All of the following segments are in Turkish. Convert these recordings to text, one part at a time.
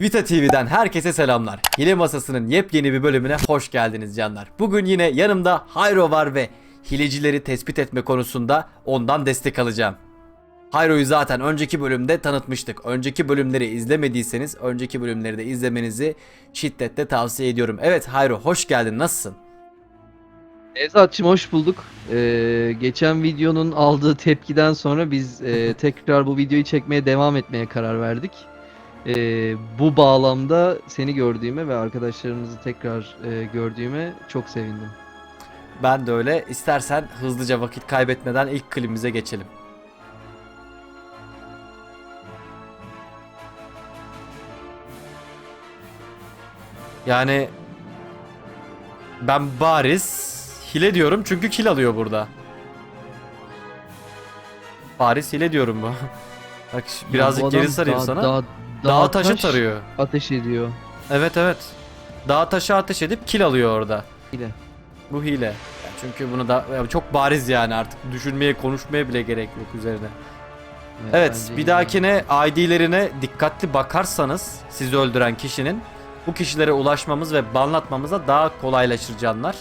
Vita TV'den herkese selamlar. Hile Masası'nın yepyeni bir bölümüne hoş geldiniz canlar. Bugün yine yanımda Hayro var ve hilecileri tespit etme konusunda ondan destek alacağım. Hayro'yu zaten önceki bölümde tanıtmıştık. Önceki bölümleri izlemediyseniz önceki bölümleri de izlemenizi şiddetle tavsiye ediyorum. Evet Hayro hoş geldin nasılsın? Nevzat'cığım hoş bulduk. Ee, geçen videonun aldığı tepkiden sonra biz e, tekrar bu videoyu çekmeye devam etmeye karar verdik. Ee, bu bağlamda seni gördüğüme ve arkadaşlarımızı tekrar e, gördüğüme çok sevindim. Ben de öyle. İstersen hızlıca vakit kaybetmeden ilk klibimize geçelim. Yani ben bariz hile diyorum çünkü kill alıyor burada. Bariz hile diyorum bu. Bak birazcık geri sarayım dağ- sana. Dağ, taşı taş tarıyor. Ateş ediyor. Evet evet. Dağa taşı ateş edip kill alıyor orada. Yine. Bu hile. Çünkü bunu da ya çok bariz yani artık düşünmeye konuşmaya bile gerek yok üzerine. Evet bence bir dahakine ID'lerine dikkatli bakarsanız sizi öldüren kişinin bu kişilere ulaşmamız ve banlatmamıza daha kolaylaşır canlar.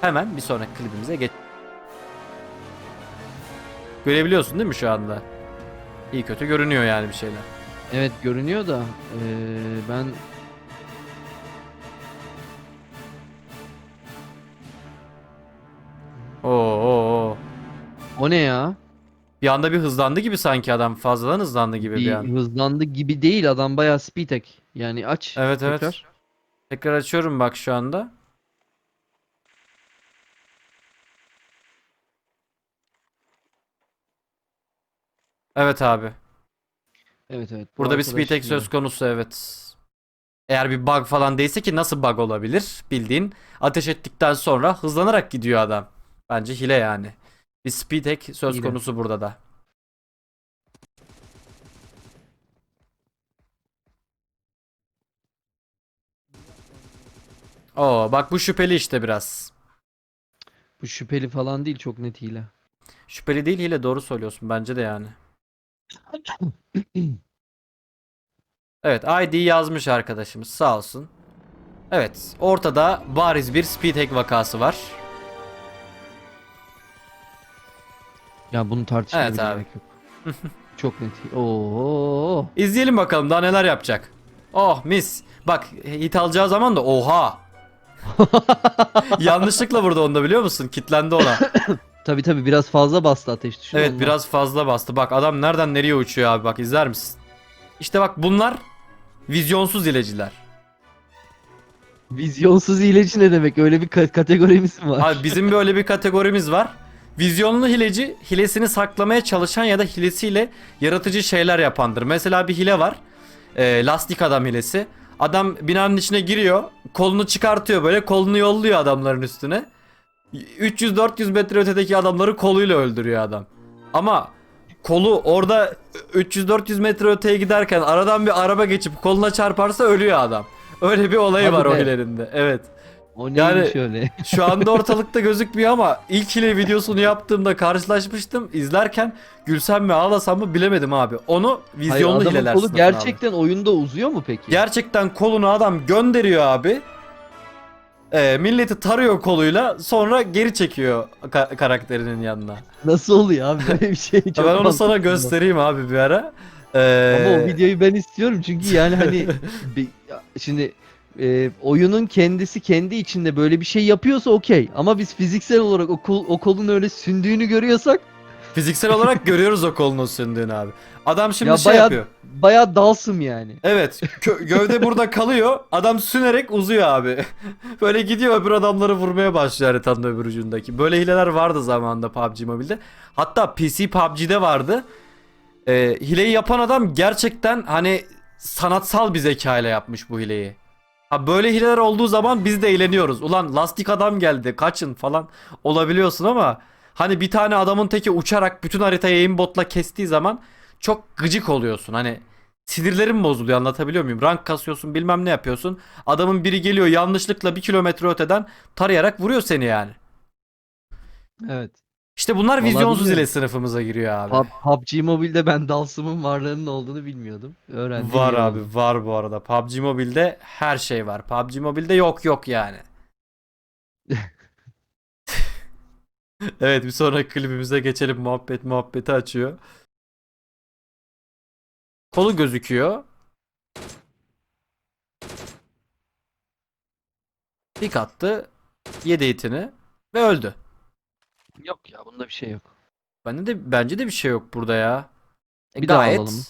Hemen bir sonraki klibimize geç. Görebiliyorsun değil mi şu anda? İyi kötü görünüyor yani bir şeyler. Evet görünüyor da e, ben Oo, oo, oo. o ne ya? Bir anda bir hızlandı gibi sanki adam fazladan hızlandı gibi bir, Bir an. hızlandı gibi değil adam bayağı speed hack. Yani aç. Evet evet. tekrar. Tekrar açıyorum bak şu anda. Evet abi. Evet evet. bu Burada bir speed hack söz konusu evet. Eğer bir bug falan değilse ki nasıl bug olabilir? Bildiğin ateş ettikten sonra hızlanarak gidiyor adam. Bence hile yani. Bir speed hack söz Hile. konusu burada da. Oo bak bu şüpheli işte biraz. Bu şüpheli falan değil çok net hile. Şüpheli değil hile doğru söylüyorsun bence de yani. Evet ID yazmış arkadaşımız sağ olsun. Evet ortada bariz bir speed hack vakası var. Ya bunu tartışmaya Evet abi. gerek yok. Çok net. Oo. İzleyelim bakalım daha neler yapacak. Oh mis. Bak hit alacağı zaman da oha. Yanlışlıkla vurdu onda biliyor musun? Kitlendi ona. Tabi tabi biraz fazla bastı ateş düşün. Evet ondan. biraz fazla bastı. Bak adam nereden nereye uçuyor abi bak izler misin? İşte bak bunlar vizyonsuz hileciler. Vizyonsuz hileci ne demek? Öyle bir ka- kategorimiz mi var? Abi bizim böyle bir kategorimiz var. Vizyonlu hileci hilesini saklamaya çalışan ya da hilesiyle yaratıcı şeyler yapandır. Mesela bir hile var. Ee, lastik adam hilesi. Adam binanın içine giriyor. Kolunu çıkartıyor böyle. Kolunu yolluyor adamların üstüne. 300-400 metre ötedeki adamları koluyla öldürüyor adam. Ama kolu orada 300-400 metre öteye giderken aradan bir araba geçip koluna çarparsa ölüyor adam. Öyle bir olayı Hadi var o be. hilenin de. Evet. O neymiş Yani- öyle? Şu anda ortalıkta gözükmüyor ama ilk hile videosunu yaptığımda karşılaşmıştım. İzlerken gülsem mi ağlasam mı bilemedim abi. Onu Hayır, vizyonlu adamın hileler kolu sınıfına aldım. gerçekten oyunda uzuyor mu peki? Gerçekten kolunu adam gönderiyor abi. Ee, milleti tarıyor koluyla sonra geri çekiyor ka- karakterinin yanına. Nasıl oluyor abi böyle bir şey? Çok ben onu mantıklı. sana göstereyim abi bir ara. Ee, Ama o videoyu ben istiyorum çünkü yani hani bir- şimdi e, oyunun kendisi kendi içinde böyle bir şey yapıyorsa okey ama biz fiziksel olarak o, kol, o kolun öyle sündüğünü görüyorsak Fiziksel olarak görüyoruz o kolunun sündüğünü abi. Adam şimdi Ya şey bayağı- yapıyor. bayağı dalsım yani. Evet. gövde burada kalıyor. Adam sünerek uzuyor abi. Böyle gidiyor öbür adamları vurmaya başlıyor haritanın öbür ucundaki. Böyle hileler vardı zamanında PUBG Mobile'de. Hatta PC PUBG'de vardı. Ee, hileyi yapan adam gerçekten hani sanatsal bir zeka ile yapmış bu hileyi. Ha böyle hileler olduğu zaman biz de eğleniyoruz. Ulan lastik adam geldi kaçın falan olabiliyorsun ama hani bir tane adamın teki uçarak bütün haritayı aimbotla kestiği zaman çok gıcık oluyorsun. Hani sinirlerim bozuluyor anlatabiliyor muyum? Rank kasıyorsun bilmem ne yapıyorsun. Adamın biri geliyor yanlışlıkla bir kilometre öteden tarayarak vuruyor seni yani. Evet. İşte bunlar vizyonsuz Olabilir. ile sınıfımıza giriyor abi. Pub- PUBG Mobile'de ben Dalsım'ın varlığının olduğunu bilmiyordum. Öğrendim. Var iyi abi var bu arada. PUBG Mobile'de her şey var. PUBG Mobile'de yok yok yani. evet bir sonraki klibimize geçelim. Muhabbet muhabbeti açıyor. Kolu gözüküyor. Dik attı. Yedi itini. Ve öldü. Yok ya bunda bir şey yok. Bende de bence de bir şey yok burada ya. E, Bir daha gayet alalım.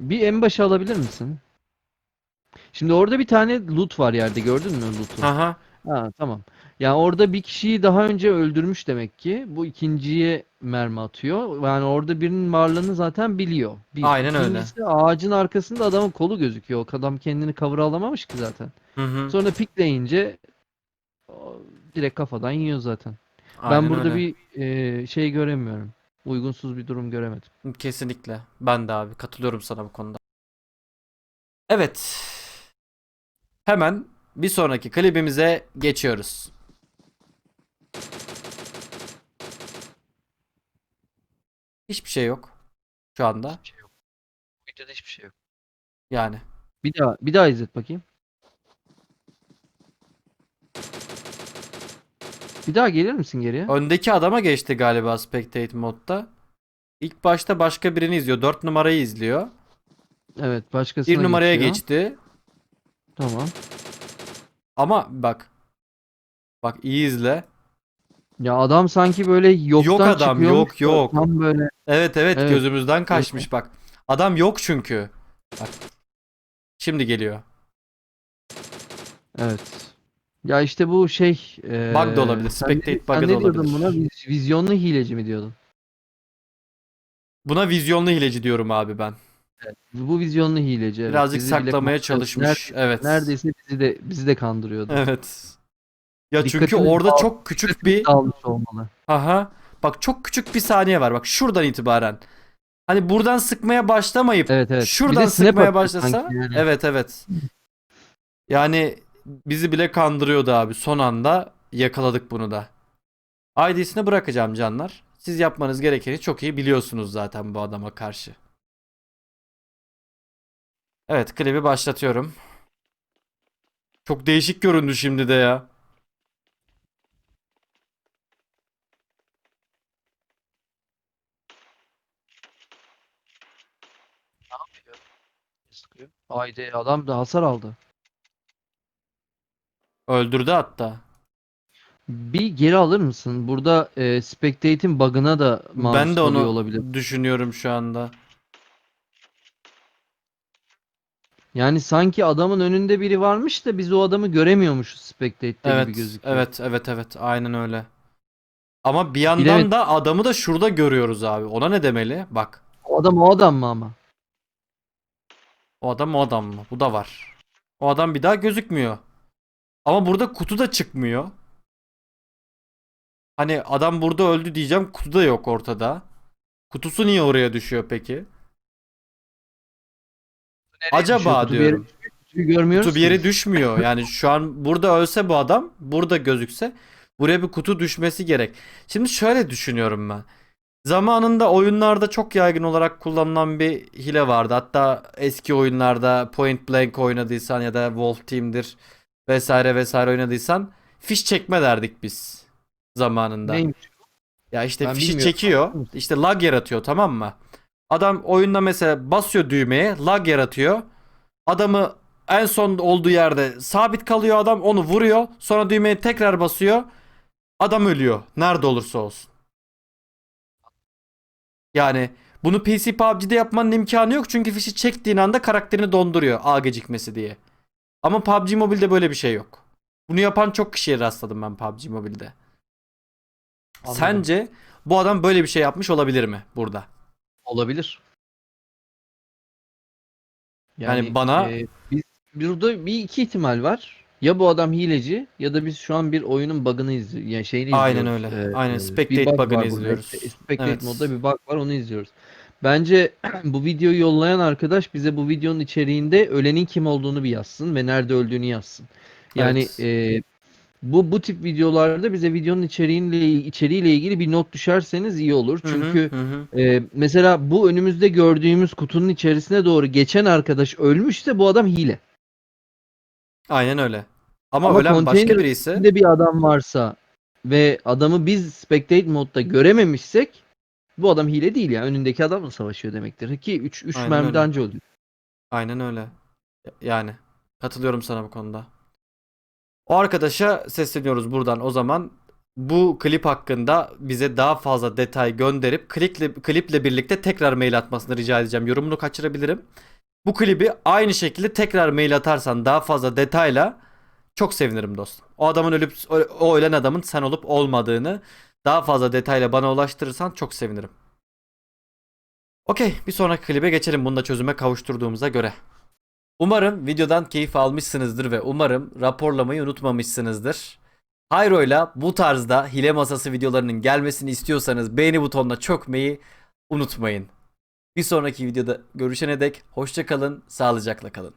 Bir en başa alabilir misin? Şimdi orada bir tane loot var yerde gördün mü loot'u? Aha. Ha tamam. Yani orada bir kişiyi daha önce öldürmüş demek ki. Bu ikinciye mermi atıyor. Yani orada birinin varlığını zaten biliyor. Bir. Aynen öyle. İkincisi ağacın arkasında adamın kolu gözüküyor. O adam kendini cover'a alamamış ki zaten. Hı hı. Sonra pikleyince direkt kafadan yiyor zaten. Aynen ben burada öyle. bir e, şey göremiyorum. Uygunsuz bir durum göremedim. Kesinlikle. Ben de abi katılıyorum sana bu konuda. Evet. Hemen bir sonraki klibimize geçiyoruz. Hiçbir şey yok şu anda. Hiçbir şey yok. Videoda hiçbir şey yok. Yani Bir daha bir daha izlet bakayım. Bir daha gelir misin geriye? öndeki adama geçti galiba spectate modda. İlk başta başka birini izliyor. 4 numarayı izliyor. Evet, başkasına 1 numaraya geçiyor. geçti. Tamam. Ama bak. Bak iyi izle. Ya adam sanki böyle yoktan Yok adam, çıkıyormuş yok, yok. Tam böyle Evet evet, Evet. gözümüzden kaçmış bak. Adam yok çünkü. Bak. Şimdi geliyor. evet. Ya işte bu şey e, Bug da olabilir, sen spectate ne- bug'ı sen da ne diyordun olabilir. buna? Viz- Vizyonlu hileci mi diyordun? Buna vizyonlu hileci diyorum abi ben. Bu vizyonlu hileci. Evet. Birazcık Bizi bile saklamaya kandırıyor. çalışmış. evet. Neredeyse bizi de bizi de kandırıyordu. Evet. Ya çünkü Dikkatimizi orada çok küçük bir Almış olmalı. aha bak çok küçük bir saniye var. Bak şuradan itibaren. Hani buradan sıkmaya başlamayıp Evet evet. Bir şuradan de snap sıkmaya atıyor başlasa sanki yani. evet evet. Yani bizi bile kandırıyordu abi. Son anda yakaladık bunu da. ID'sini bırakacağım canlar. Siz yapmanız gerekeni çok iyi biliyorsunuz zaten bu adama karşı. Evet klibi başlatıyorum. Çok değişik göründü şimdi de ya. Ne yapıyor? Sıkıyor. Haydi adam da hasar aldı. Öldürdü hatta. Bir geri alır mısın? Burada e, Spectate'in bug'ına da maruz ben de kalıyor onu olabilir. düşünüyorum şu anda. Yani sanki adamın önünde biri varmış da biz o adamı göremiyormuşuz Spectate'de Evet, gibi gözüküyor. evet, evet, evet. Aynen öyle. Ama bir yandan Bilemedim. da adamı da şurada görüyoruz abi. Ona ne demeli? Bak. O adam o adam mı ama? O adam o adam mı? Bu da var. O adam bir daha gözükmüyor. Ama burada kutu da çıkmıyor. Hani adam burada öldü diyeceğim. Kutu da yok ortada. Kutusu niye oraya düşüyor peki? Acaba düşüyor? Kutu bir yere diyorum. Kutu bir yere biz. düşmüyor. Yani şu an burada ölse bu adam, burada gözükse buraya bir kutu düşmesi gerek. Şimdi şöyle düşünüyorum ben. Zamanında oyunlarda çok yaygın olarak kullanılan bir hile vardı. Hatta eski oyunlarda Point Blank oynadıysan ya da Wolf Team'dir vesaire vesaire oynadıysan fiş çekme derdik biz zamanında. Neymiş? Ya işte Ben fişi çekiyor. İşte lag yaratıyor tamam mı? Adam oyunda mesela basıyor düğmeye lag yaratıyor. Adamı en son olduğu yerde sabit kalıyor adam onu vuruyor. Sonra düğmeye tekrar basıyor. Adam ölüyor. Nerede olursa olsun. Yani bunu PC PUBG'de yapmanın imkanı yok. Çünkü fişi çektiğin anda karakterini donduruyor ağ gecikmesi diye. Ama PUBG Mobile'de böyle bir şey yok. Bunu yapan çok kişiye rastladım ben PUBG Mobile'de. Anladım. Sence bu adam böyle bir şey yapmış olabilir mi burada? Olabilir. Yani bana- e, biz burada bir iki ihtimal var. Ya bu adam hileci ya da biz şu an bir oyunun bug'ını izliyoruz. Yani şeyini Aynen izliyoruz. öyle. Ee, Aynen. bir Spectate bug bug'ını var burada. izliyoruz. Spectate Evet. modda bir bug var onu izliyoruz. Bence bu videoyu yollayan arkadaş bize bu videonun içeriğinde ölenin kim olduğunu bir yazsın ve nerede öldüğünü yazsın. Yani Evet. e, bu bu tip videolarda bize videonun içeriğiyle içeriğiyle ilgili bir not düşerseniz iyi olur. Hı hı, Çünkü hı hı. e, mesela bu önümüzde gördüğümüz kutunun içerisine doğru geçen arkadaş ölmüşse bu adam hile. Aynen öyle. Ama, Ama ölen başka biri ise bir adam varsa ve adamı biz spectate modda görememişsek bu adam hile değil ya. Önündeki adamla savaşıyor demektir. Ki 3 3 Aynen mermi öyle. önce oluyor. aynen öyle. Yani katılıyorum sana bu konuda. O arkadaşa sesleniyoruz buradan o zaman. Bu klip hakkında bize daha fazla detay gönderip kliple, kliple birlikte tekrar mail atmasını rica edeceğim. Yorumunu kaçırabilirim. Bu klibi aynı şekilde tekrar mail atarsan daha fazla detayla çok sevinirim dostum. O adamın ölüp o ölen adamın sen olup olmadığını daha fazla detayla bana ulaştırırsan çok sevinirim. Okey bir sonraki klibe geçelim bunu da çözüme kavuşturduğumuza göre. Umarım videodan keyif almışsınızdır ve umarım raporlamayı unutmamışsınızdır. Hayro'yla bu tarzda hile masası videolarının gelmesini istiyorsanız beğeni butonuna çökmeyi unutmayın. Bir sonraki videoda görüşene dek hoşça kalın, sağlıcakla kalın.